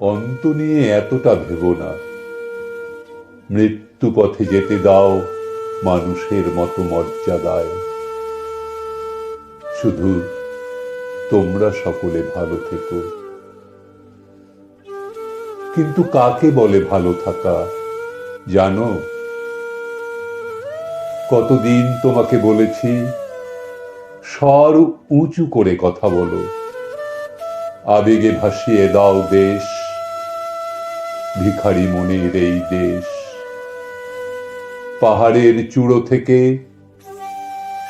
অন্ত নিয়ে এতটা ভেবো না। মৃত্যু পথে যেতে দাও মানুষের মতো মর্যাদায়। শুধু তোমরা সকলে ভালো থেকো। কিন্তু কাকে বলে ভালো থাকা? জানো? কতদিন তোমাকে বলেছি স্বর উঁচু করে কথা বলো। আবেগে ভাসিয়ে দাও দেশ ভিখারি মনের এই দেশ। পাহাড়ের চূড়ো থেকে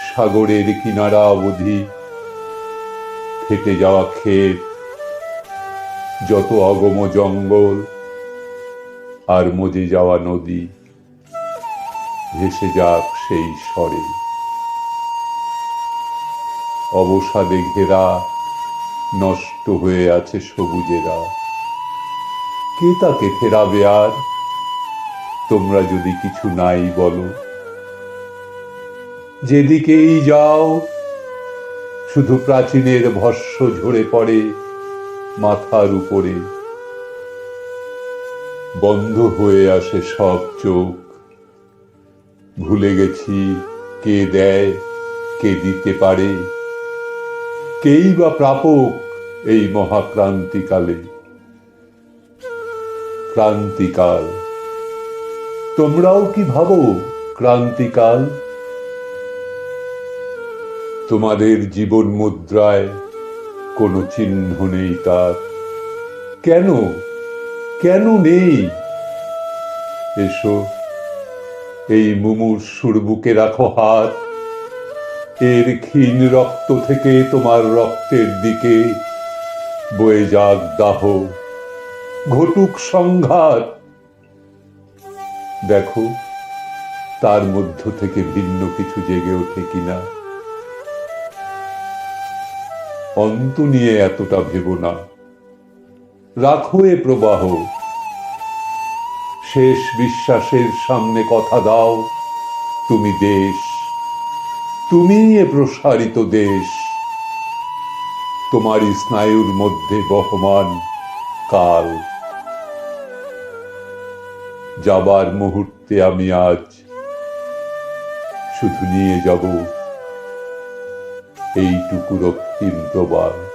সাগরের কিনারা অবধি ফেটে যাওয়া ক্ষেত, যত অগম জঙ্গল আর মজে যাওয়া নদী, ভেসে যাক সেই স্বরে। অবসাদে ঘেরা, নষ্ট হয়ে আছে সবুজেরা। কে তাকে ফেরাবে আর? তোমরা যদি কিছু নাই বলো। যেদিকেই যাও, শুধু প্রাচীনের ভস্য ঝরে পড়ে মাথার উপরে। বন্ধ হয়ে আসে সব চোখ। ভুলে গেছি কে দেয়, কে দিতে পারে। কেই বা প্রাপক এই মহাক্রান্তিকালে? ক্রান্তিকাল। তোমরাও কি ভাবো ক্রান্তিকাল? তোমাদের জীবন মুদ্রায় কোনো চিহ্ন নেই তার। কেন? কেন নেই? এসো, এই মুমূর্ষুর বুকে রাখো হাত। এর ক্ষীণ রক্ত থেকে তোমার রক্তের দিকে বয়ে যাক দাহ। ঘটুক সংঘাত। দেখো, তার মধ্য থেকে ভিন্ন কিছু জেগে ওঠে কিনা। অন্ত নিয়ে এতটা ভেবো না। রাখো এ প্রবাহ। শেষ বিশ্বাসের সামনে কথা দাও। তুমি দেশ, তুমি এ প্রসারিত দেশ। তোমারই স্নায়ুর মধ্যে বহমান কাল। যাবার মুহূর্তে আমি আজ শুধু নিয়ে যাব এইটুকু রক্তিম প্রবাল।